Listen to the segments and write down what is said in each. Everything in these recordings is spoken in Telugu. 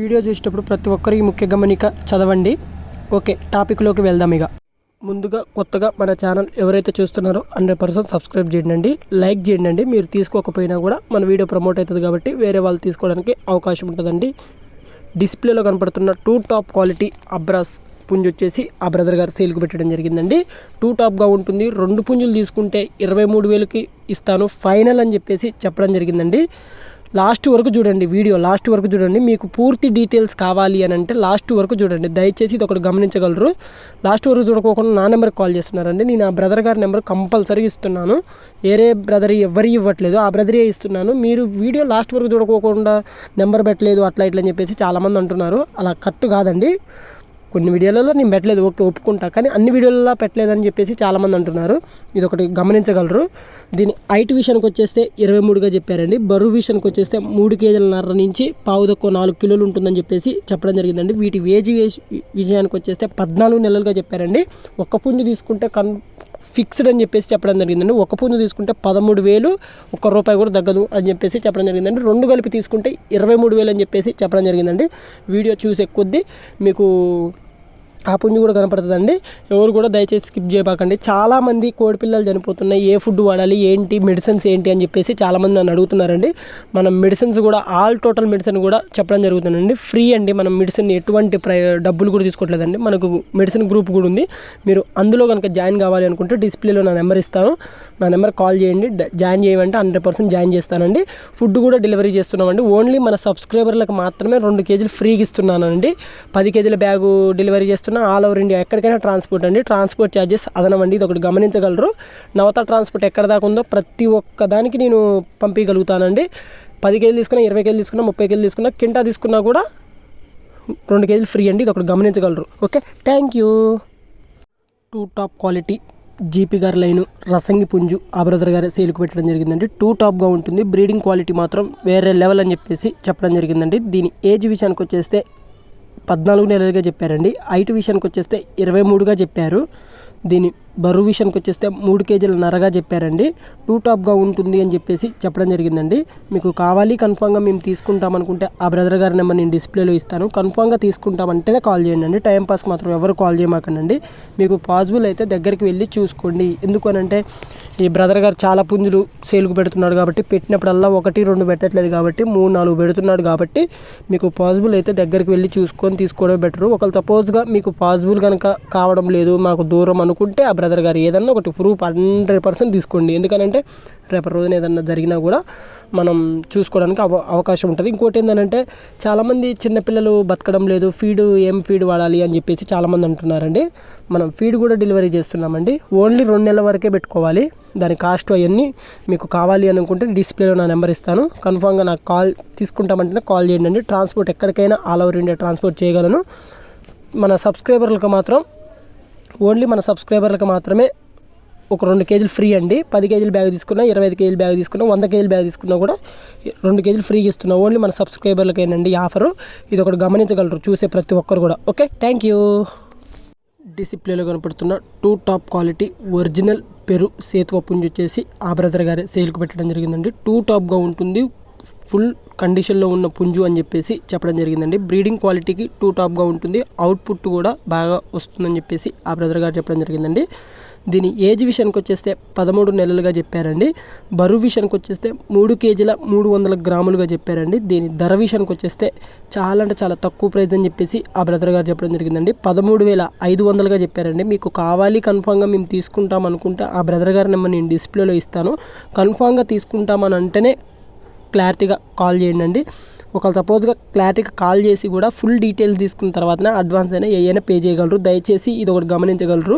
వీడియో చూసేటప్పుడు ప్రతి ఒక్కరికి ముఖ్య గమనిక చదవండి. ఓకే టాపిక్లోకి వెళ్దాం ఇక. ముందుగా కొత్తగా మన ఛానల్ ఎవరైతే చూస్తున్నారో హండ్రెడ్ పర్సెంట్ సబ్స్క్రైబ్ చేయండి లైక్ చేయండి. మీరు తీసుకోకపోయినా కూడా మన వీడియో ప్రమోట్ అవుతుంది కాబట్టి వేరే వాళ్ళు తీసుకోవడానికి అవకాశం ఉంటుందండి. డిస్ప్లేలో కనపడుతున్న టూ టాప్ క్వాలిటీ అబ్రాస్ పుంజు వచ్చేసి ఆ బ్రదర్ గారు సేల్కి పెట్టడం జరిగిందండి. టూ టాప్గా ఉంటుంది. రెండు పుంజులు తీసుకుంటే ఇరవై మూడు వేలకి ఇస్తాను. ఫైనల్ అని చెప్పేసి చెప్పడం జరిగిందండి. లాస్ట్ వరకు చూడండి వీడియో లాస్ట్ వరకు చూడండి. మీకు పూర్తి డీటెయిల్స్ కావాలి అని అంటే లాస్ట్ వరకు చూడండి. దయచేసి ఇది ఒకటి గమనించగలరు. లాస్ట్ వరకు చూడకోకుండా నా నెంబర్కి కాల్ చేస్తున్నారండి. నేను ఆ బ్రదర్ గారి నెంబర్ కంపల్సరీ ఇస్తున్నాను. వేరే బ్రదర్ ఎవరి ఇవ్వట్లేదు ఆ బ్రదరే ఇస్తున్నాను. మీరు వీడియో లాస్ట్ వరకు చూడకోకుండా నెంబర్ పెట్టలేదు అట్లా ఇట్లా అని చెప్పేసి చాలామంది అంటున్నారు. అలా కట్టు కాదండి. కొన్ని వీడియోలలో నేను పెట్టలేదు ఓకే ఒప్పుకుంటా. కానీ అన్ని వీడియోలలో పెట్టలేదని చెప్పేసి చాలామంది అంటున్నారు. ఇది ఒకటి గమనించగలరు. దీని హైట్ విషయానికి వచ్చేస్తే ఇరవై మూడుగా చెప్పారండి. బరువు విషయానికి వచ్చేస్తే మూడు కేజీలన్నర నుంచి పావు తక్కువ నాలుగు కిలోలు ఉంటుందని చెప్పేసి చెప్పడం జరిగిందండి. వీటి వేజి విషయానికి వచ్చేస్తే పద్నాలుగు నెలలుగా చెప్పారండి. ఒక్క పుంజు తీసుకుంటే కన్ ఫిక్స్డ్ అని చెప్పేసి చెప్పడం జరిగిందండి. ఒక పుంజు తీసుకుంటే పదమూడు వేలు ఒక్క రూపాయి కూడా తగ్గదు అని చెప్పేసి చెప్పడం జరిగిందండి. రెండు కలిపి తీసుకుంటే ఇరవై మూడు వేలు అని చెప్పేసి చెప్పడం జరిగిందండి. వీడియో చూసే కొద్దీ మీకు ఆ పుంజు కూడా కనపడుతుందండి. ఎవరు కూడా దయచేసి స్కిప్ చేయబాకండి. చాలామంది కోడిపిల్లలు చనిపోతున్నాయి. ఏ ఫుడ్ వాడాలి? ఏంటి? మెడిసిన్స్ ఏంటి? అని చెప్పేసి చాలామంది నన్ను అడుగుతున్నారండి. మనం మెడిసిన్స్ కూడా ఆల్ టోటల్ మెడిసిన్ కూడా చెప్పడం జరుగుతుందండి. ఫ్రీ అండి. మనం మెడిసిన్ ఎటువంటి ప్రై డబ్బులు కూడా తీసుకోవట్లేదండి. మనకు మెడిసిన్ గ్రూప్ కూడా ఉంది. మీరు అందులో కనుక జాయిన్ కావాలి అనుకుంటే డిస్ప్లేలో నా నెంబర్ ఇస్తాను. నా నెంబర్ కాల్ చేయండి. జాయిన్ చేయమంటే హండ్రెడ్ పర్సెంట్ జాయిన్ చేస్తానండి. ఫుడ్ కూడా డెలివరీ చేస్తున్నామండి. ఓన్లీ మన సబ్స్క్రైబర్లకు మాత్రమే రెండు కేజీలు ఫ్రీగా ఇస్తున్నానండి. పది కేజీల బ్యాగు డెలివరీ చేస్తున్నా ఆల్ ఓవర్ ఇండియా ఎక్కడికైనా ట్రాన్స్పోర్ట్ అండి. ట్రాన్స్పోర్ట్ ఛార్జెస్ అదనమండి ఇది ఒకటి గమనించగలరు. నవత ట్రాన్స్పోర్ట్ ఎక్కడ దాకా ఉందో ప్రతి ఒక్క దానికి నేను పంపించగలుగుతానండి పది కేజీలు తీసుకున్నా ఇరవై కేజీలు తీసుకున్నా ముప్పై కేజీలు తీసుకున్నా కింటా తీసుకున్నా కూడా రెండు కేజీలు ఫ్రీ అండి ఇది ఒకటి గమనించగలరు. Okay? Thank you two top quality GP గారి లైను రసంగి పుంజు ఆ బ్రదర్ గారి సేల్కి పెట్టడం జరిగిందండి. టూ టాప్గా ఉంటుంది బ్రీడింగ్ క్వాలిటీ మాత్రం వేరే లెవెల్ అని చెప్పేసి చెప్పడం జరిగిందండి. దీని ఏజ్ విషయానికి వచ్చేస్తే పద్నాలుగు నెలలుగా చెప్పారండి. హైట్ విషయానికి వచ్చేస్తే ఇరవై మూడుగా చెప్పారు. దీని బరువు విషయానికి వచ్చేస్తే మూడు కేజీల నరగా చెప్పారండి. టూ టాప్గా ఉంటుంది అని చెప్పేసి చెప్పడం జరిగిందండి. మీకు కావాలి కన్ఫామ్గా మేము తీసుకుంటాం అనుకుంటే ఆ బ్రదర్ గారి నెంబర్ నేను డిస్ప్లేలో ఇస్తాను. కన్ఫామ్గా తీసుకుంటామంటేనే కాల్ చేయండి. అండి టైం పాస్ మాత్రం ఎవరు కాల్ చేయమాకండి. మీకు పాసిబుల్ అయితే దగ్గరికి వెళ్ళి చూసుకోండి. ఎందుకనంటే ఈ బ్రదర్ గారు చాలా పుంజులు సేల్కు పెడుతున్నాడు కాబట్టి పెట్టినప్పుడల్లా ఒకటి రెండు పెట్టట్లేదు కాబట్టి మూడు నాలుగు పెడుతున్నాడు కాబట్టి మీకు పాసిబుల్ అయితే దగ్గరికి వెళ్ళి చూసుకొని తీసుకోవడం బెటరు. ఒకవేళ సపోజ్గా మీకు పాసిబుల్ కనుక కావడం లేదు మాకు దూరం అనుకుంటే ఆ బ్రదర్ గారు ఏదన్నా ఒకటి ప్రూఫ్ హండ్రెడ్ పర్సెంట్ తీసుకోండి. ఎందుకనంటే రేపటి రోజున ఏదన్నా జరిగినా కూడా మనం చూసుకోవడానికి అవ అవకాశం ఉంటుంది. ఇంకోటి ఏంటంటే చాలామంది చిన్నపిల్లలు బతకడం లేదు ఫీడ్ ఏం ఫీడ్ వాడాలి అని చెప్పేసి చాలామంది అంటున్నారండి. మనం ఫీడ్ కూడా డెలివరీ చేస్తున్నామండి. ఓన్లీ రెండు నెలల వరకే పెట్టుకోవాలి. దాని కాస్ట్ అవన్నీ మీకు కావాలి అనుకుంటే డిస్ప్లేలో నా నెంబర్ ఇస్తాను. కన్ఫామ్గా నాకు కాల్ తీసుకుంటామంటేనే కాల్ చేయండి ట్రాన్స్పోర్ట్ ఎక్కడికైనా ఆల్ ఓవర్ ఇండియా ట్రాన్స్పోర్ట్ చేయగలను. మన సబ్స్క్రైబర్లకు మాత్రం ఓన్లీ మన సబ్స్క్రైబర్లకు మాత్రమే ఒక రెండు కేజీలు ఫ్రీ అండి. పది కేజీల బ్యాగ్ తీసుకున్నా ఇరవై ఐదు కేజీల బ్యాగ్ తీసుకున్నా వంద కేజీల బ్యాగ్ తీసుకున్నా కూడా రెండు కేజీలు ఫ్రీగా ఇస్తున్నా. ఓన్లీ మన సబ్స్క్రైబర్లకేనండి ఆఫరు. ఇది ఒకటి గమనించగలరు చూసే ప్రతి ఒక్కరు కూడా. Okay thank you. డిసిప్లేలో కనపడుతున్న two top quality original Peru సేతువ పుంజు వచ్చేసి ఆ బ్రదర్ గారే సేల్కి పెట్టడం జరిగిందండి. టూ టాప్గా ఉంటుంది ఫుల్ కండిషన్లో ఉన్న పుంజు అని చెప్పేసి చెప్పడం జరిగిందండి. బ్రీడింగ్ క్వాలిటీకి టూ టాప్గా ఉంటుంది. అవుట్పుట్ కూడా బాగా వస్తుందని చెప్పేసి ఆ బ్రదర్ గారు చెప్పడం జరిగిందండి. దీని ఏజ్ విషయానికి వచ్చేస్తే పదమూడు నెలలుగా చెప్పారండి. బరువు విషయానికి వచ్చేస్తే మూడు కేజీల మూడు వందల గ్రాములుగా చెప్పారండి. దీని ధర విషయానికి వచ్చేస్తే చాలా అంటే చాలా తక్కువ ప్రైస్ అని చెప్పేసి ఆ బ్రదర్ గారు చెప్పడం జరిగిందండి. పదమూడు వేల ఐదు వందలుగా చెప్పారండి. మీకు కావాలి కన్ఫామ్గా మేము తీసుకుంటాం అనుకుంటే ఆ బ్రదర్ గారి నెంబర్ నేను డిస్ప్లేలో ఇస్తాను. కన్ఫామ్గా తీసుకుంటామని అంటేనే క్లారిటీగా కాల్ చేయండి అండి ఒకవేళ సపోజ్గా క్లారిటీగా కాల్ చేసి కూడా ఫుల్ డీటెయిల్స్ తీసుకున్న తర్వాత అడ్వాన్స్ అయినా ఏమైనా పే చేయగలరు. దయచేసి ఇది ఒకటి గమనించగలరు.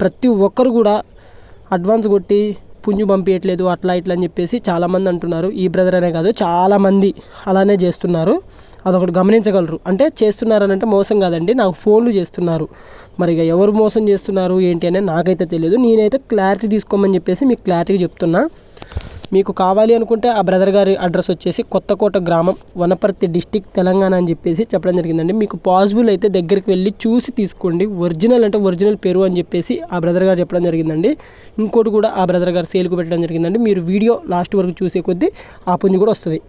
ప్రతి ఒక్కరు కూడా అడ్వాన్స్ కొట్టి పుంజు పంపించట్లేదు అట్లా ఇట్లా అని చెప్పేసి చాలామంది అంటున్నారు. ఈ బ్రదర్ అనే కాదు చాలామంది అలానే చేస్తున్నారు. అదొకటి గమనించగలరు. అంటే చేస్తున్నారని అంటే మోసం కాదండి నాకు ఫోన్లు చేస్తున్నారు. మరి ఇక ఎవరు మోసం చేస్తున్నారు ఏంటి అనేది నాకైతే తెలియదు. నేనైతే క్లారిటీ తీసుకోమని చెప్పేసి మీకు క్లారిటీగా చెప్తున్నా. మీకు కావాలి అనుకుంటే ఆ బ్రదర్ గారి అడ్రస్ వచ్చేసి కొత్తకోట గ్రామం వనపర్తి డిస్టిక్ తెలంగాణ అని చెప్పేసి చెప్పడం జరిగిందండి. మీకు పాసిబుల్ అయితే దగ్గరికి వెళ్ళి చూసి తీసుకోండి. ఒరిజినల్ అంటే ఒరిజినల్ పేరు అని చెప్పేసి ఆ బ్రదర్ గారు చెప్పడం జరిగిందండి. ఇంకోటి కూడా ఆ బ్రదర్ గారు సేల్కు పెట్టడం జరిగిందండి. మీరు వీడియో లాస్ట్ వరకు చూసే కొద్దీ ఆ పుంజు కూడా వస్తుంది.